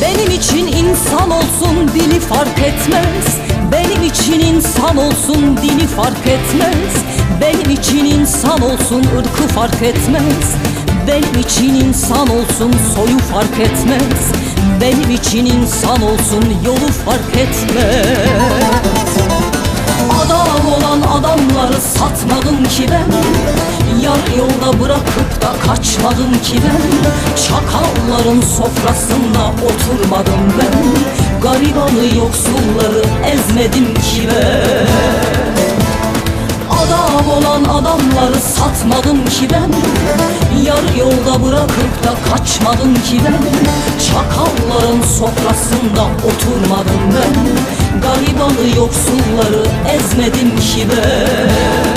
Benim için insan olsun dili fark etmez. Benim için insan olsun dini fark etmez. Benim için insan olsun ırkı fark etmez. Benim için insan olsun soyu fark etmez. Benim için insan olsun yolu fark etmez. Adam olan adamları satmadım ki ben. Yarı yolda bırakıp da kaçmadım ki ben Çakalların sofrasında oturmadım ben. Garibanı yoksulları ezmedim ki ben. Adam olan adamları satmadım ki ben. Yarı yolda bırakıp da kaçmadım ki ben. Çakalların sofrasında oturmadım ben. Garibanı yoksulları ezmedim ki ben